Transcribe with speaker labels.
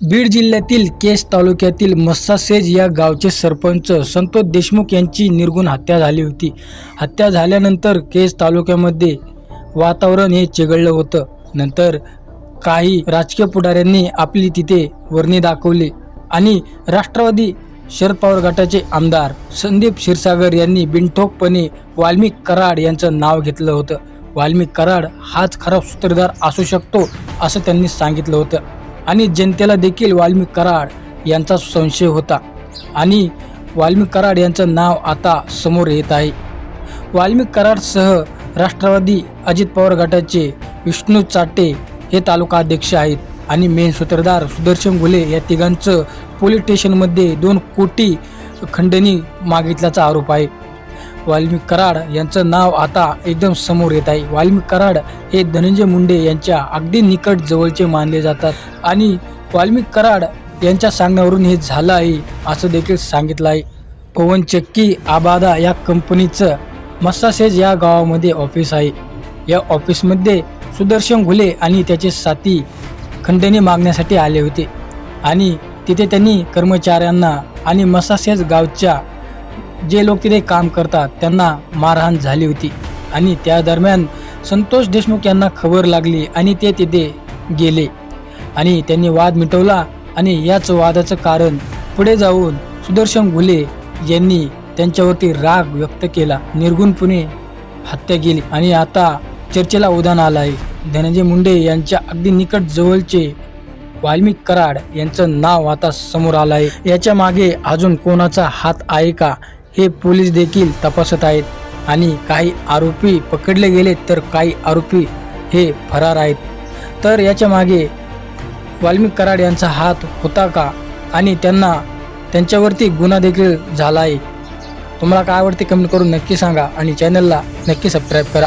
Speaker 1: बीड जिल्ह्यातील केस तालुक्यातील मस्सासेज या गावचे सरपंच संतोष देशमुख यांची निर्गुण हत्या झाली होती. हत्या झाल्यानंतर केस तालुक्यामध्ये वातावरण हे चिघळलं होतं. नंतर काही राजकीय पुढाऱ्यांनी आपली तिथे वर्णी दाखवली आणि राष्ट्रवादी शरद पवार गटाचे आमदार संदीप क्षीरसागर यांनी बिनठोकपणे वाल्मिक कराड यांचं नाव घेतलं होतं. वाल्मिक कराड हाच खरा सूत्रधार असू शकतो असं त्यांनी सांगितलं होतं. आणि जनतेला देखील वाल्मिक कराड यांचा संशय होता. आणि वाल्मिक कराड यांचं नाव आता समोर येत आहे. वाल्मिक कराडसह राष्ट्रवादी अजित पवार गटाचे विष्णू चाटे हे तालुका अध्यक्ष आहेत आणि मेन सूत्रधार सुदर्शन घुले या तिघांचं पोलीस स्टेशनमध्ये दोन कोटी खंडणी मागितल्याचा आरोप आहे. वाल्मिक कराड यांचं नाव आता एकदम समोर येत आहे. वाल्मिक कराड हे धनंजय मुंडे यांच्या अगदी निकट जवळचे मानले जातात. आणि वाल्मिक कराड यांच्या सांगण्यावरून हे झालं आहे असं देखील सांगितलं आहे. पवन चक्की आबादा या कंपनीचं मस्सासेज या गावामध्ये ऑफिस आहे. या ऑफिसमध्ये सुदर्शन घुले आणि त्याचे साथी खंडणी मागण्यासाठी आले होते. आणि तिथे त्यांनी कर्मचाऱ्यांना आणि मसासेज गावच्या जे लोक तिथे काम करतात त्यांना मारहाण झाली होती. आणि त्या दरम्यान संतोष देशमुख यांना खबर लागली आणि ते तिथे गेले. आणि त्यांनी वाद मिटवला आणि याच वादाचं कारण पुढे जाऊन सुदर्शन घुले यांनी त्यांच्यावरती राग व्यक्त केला. निर्गुणपणे हत्या केली. आणि आता चर्चेला उदाहरण आलं आहे. धनंजय मुंडे यांच्या अगदी निकट जवळचे वाल्मिक कराड यांचं नाव आता समोर आलं आहे. याच्या मागे अजून कोणाचा हात आहे का? हे पोलीस देखील तपासत आहेत. आणि काही आरोपी पकडले गेले तर काही आरोपी हे फरार आहेत. तर याच्या मागे वाल्मिक कराड यांचा हात होता का? आणि त्यांना त्यांच्यावरती गुन्हा देखील झाला आहे. तुम्हाला काय आवडते कमेंट करून नक्की सांगा आणि चॅनलला नक्की सबस्क्राईब करा.